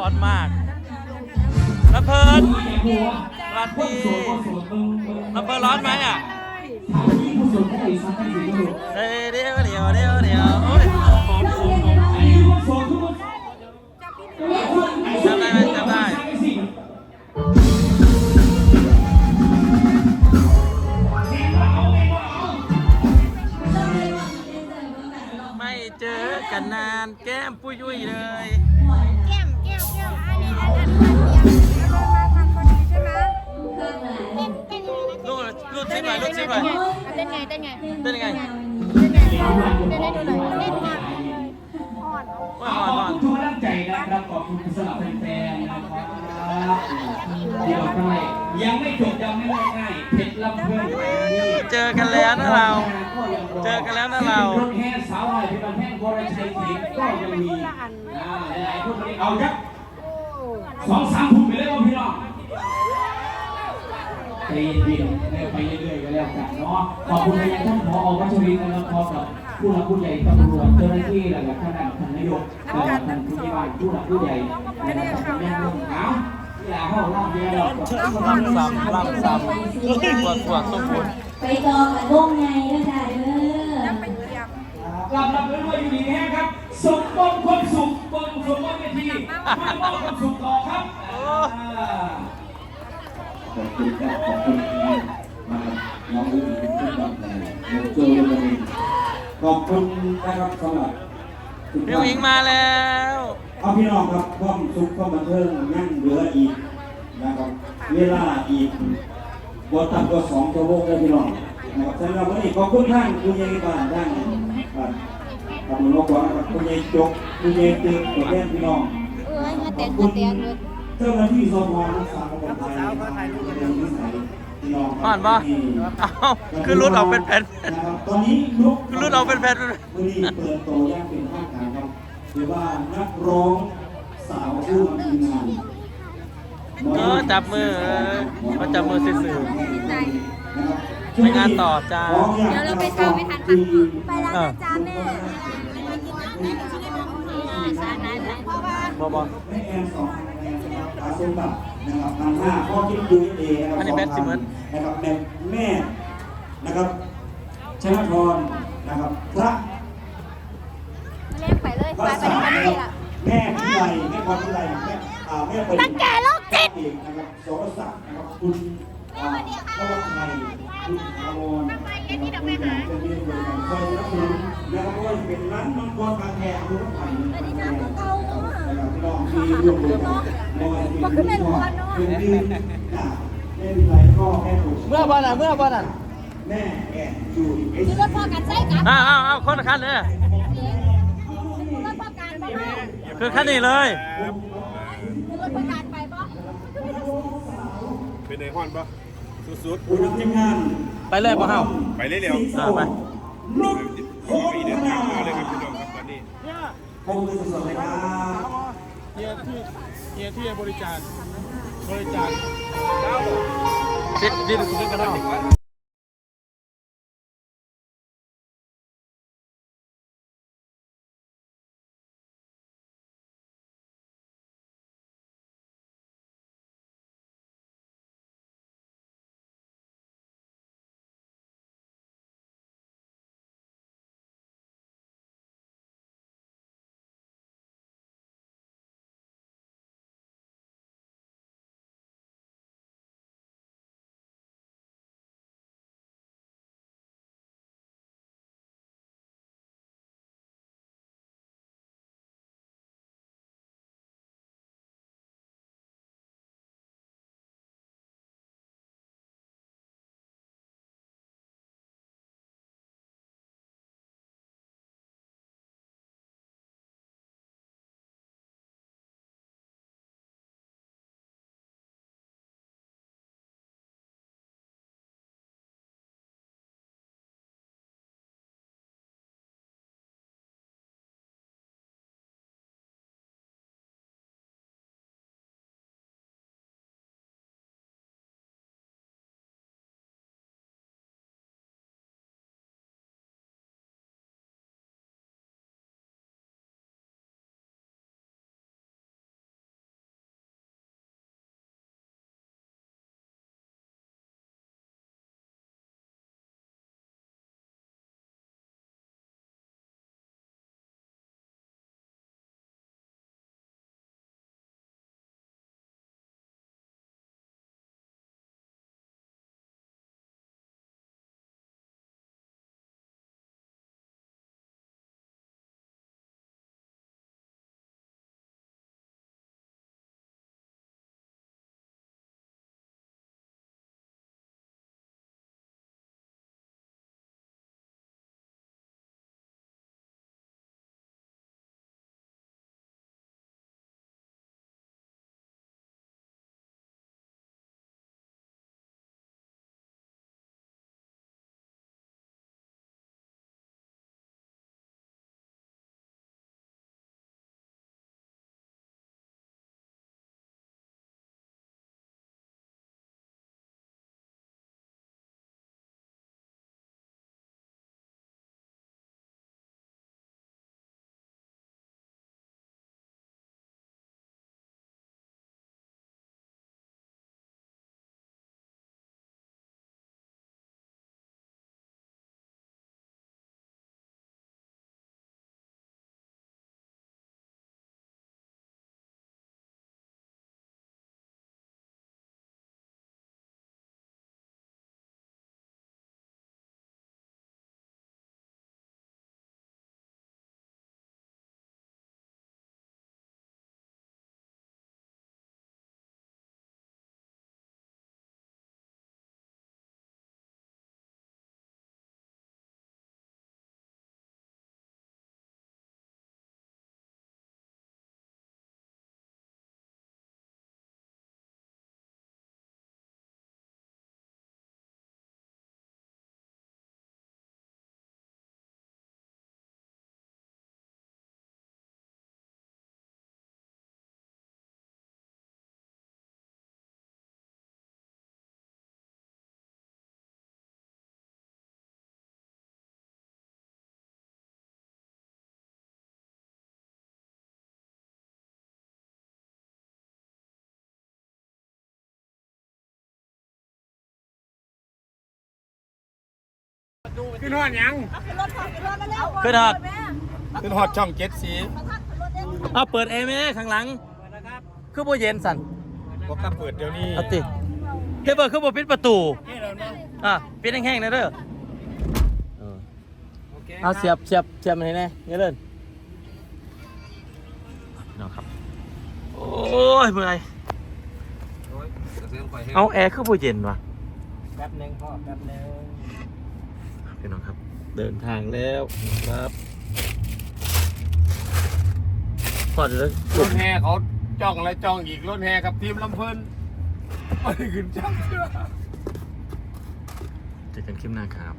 อนมากลำเพลินร้อนดีลำเพลินร้อนไหมอะเฮ้ยเดี๋ยวเดี๋ยวเดี๋ยวเดี๋ยว ไงเต้นไงเต้นยังไงเต้นไงเต้นให้ดูหน่อยเต้นมากเลยอ่อนโอ้ยหอนหอนขอบคุณทุกกำลังใจนะครับขอบคุณสำหรับแฟนๆนะครับเดี๋ยวทำไมยังไม่จบยังไม่เลิกง่ายเพชรลำเพลินเจอกันแล้วนะเรา เจอกันแล้วนะเรารถแห่สาวหน่อยเป็นแห่วรชัยศรีก็ยังมีอ่าหลายๆคนวันนี้เอาครับสองสามทุ่มไปเลยว่าพี่น้องใจ เย็นๆไปเรื่อยๆก็แล้วกันเนาะขอบคุณไปยังท่านผอวัชรินทร์นะครับพร้อมกับผู้หลักผู้ใหญ่ตำรวจเจ้าหน้าที่และท่านท่านนายกและท่านผู้ใหญ่บ้านผู้หลักผู้ใหญ่นะครับท่านแม่ร่วมเอาอย่าเข้าล่างเยอะหรอกลำซ้ำลำซ้ำปวดปวดส้มปวดไปจอกับวงไงด้วยจ้ะเด้อไปเยี่ยมกลับมาเป็นว่าอยู่ดีแห้งครับสมบงความสุขบนสมบงเวทีไม่มอบความสุขต่อครับอ่าขอบ คุณครับขอบคุณมาน้องอุ้งเป็นผู้นำในวงโจยวันนี้ขอบคุณนะครับสำหรับทุกพี่ท่านหญิงมาแล้วเอาพี่น้องครับความสุขความบันเทิงยังเหลืออีกนะครับเวลาอีกบ่ต่ำกว่าสองชั่วโมงเลยพี่น้องนะครับสำหรับวันนี้ขอบคุณท่านคุณยายบ้านท่านบ้านขอบคุณมากกว่านะครับคุณยายจกคุณยายตึกตัวแทนพี่น้องเอ้ยเงิน เต้นเงินเต้นเลยเจ้าหน้าที่สพรักษาความปลอดภัยเป็นนิสัยพี่น้องผ่านปะเอ้าคือรุดออกเป็นแผ่นนะครับตอนนี้ลุกคือรุดออกเป็นแผ่นวันนี้เปิดตัวอย่างเป็นทางการครับหรือว่านักร้องสาวผู้นำทีมงานเออจับมือเออมาจับมือซื่อนะครับไปงานต่อจ้าขออนุญตเดี๋ยวเราไปเช้าไม่ทันคุยไปแล้วนะจ๊ะแม่ไปกินน้ำแม่กับชิลลี่มองนี่สานั้นเพราะว่าบอบอแม่แอนสองคะแนนนะครับอาสมบัตินะครับนำห้าข้อคิดดูเอนะครับอันนี้แบทสิเมิร์ดนะครับแม่แม่นะครับชนะพรนะครับ พระเล่นไปเลยไปพระไปสาไปยเลยล่ะแม่พิไลแม่พรพิไลแม่อ่าแม่เป็นตั้งแก่โรค จิตเอกนะครับสรศักดิ์นะครับคุณอ่าพระวัฒน์คุณอาวรนะครับคุณอย่างเป็นเรื่องบริการคอยสนับสนุนนะครับก็จะเป็นร้านมังกรบางแคคุณต้องไปนะครับพี่น้องที่ร่วมบริการในวันที่เป็นพ่อเป็นดื้ออ่าแม่พิไลก็แม่ถูกเมื่อบอลอะเมื่อบอลอะแม่แอนอยู่เอสคือรถพ่อกันใช่กันอ้าวอ้าวอ้าวคนละคันเลยรถพ่อการไปบ้างคือคันนี้เลย คือรถพ่อการไปบ้าง เป็นไอฮอนปะสุดผู้นำทีมงานไปเลยบ่เฮาๆ ไปเร็วอ่าไปลุกๆโคขอตไปรเดินนาทางมาเลยครับพี่น้องครับตอนนี้คงเป็นสดๆเลยครับเฮียที่เฮียที่บริจาคบริจาคดิดดิดดิดกันเนาะ ขึ้นฮอดยังขึ้นฮอดขึ้นฮอดช่องเจ็ดสีเอาเปิดเอไหมข้างหลังคือโบเย็นสั่นบอกกับเปิดเดี๋ยวนี้เอาติเฮ้ยเบิร์คือโบปิดประตูอะปิดแห้งๆนะเด้อเออเอาเสียบเสียบเสียบมันให้แน่เงี้ยเดินพี่น้องครับโอ้ยเมื่อยเอาแอร์คือโบเย็นวะแป๊บนึงพ่อแป๊บนึง พี่น้องครับ เดินทางแล้วครับพอเดี๋ยวรถแห่เขาจ้องอะไรจ้องอีกรถแห่กับทีมลำเพลินไม่ได้ขึ้นจ้องเชื่อเจอกันคลิปหน้าครับ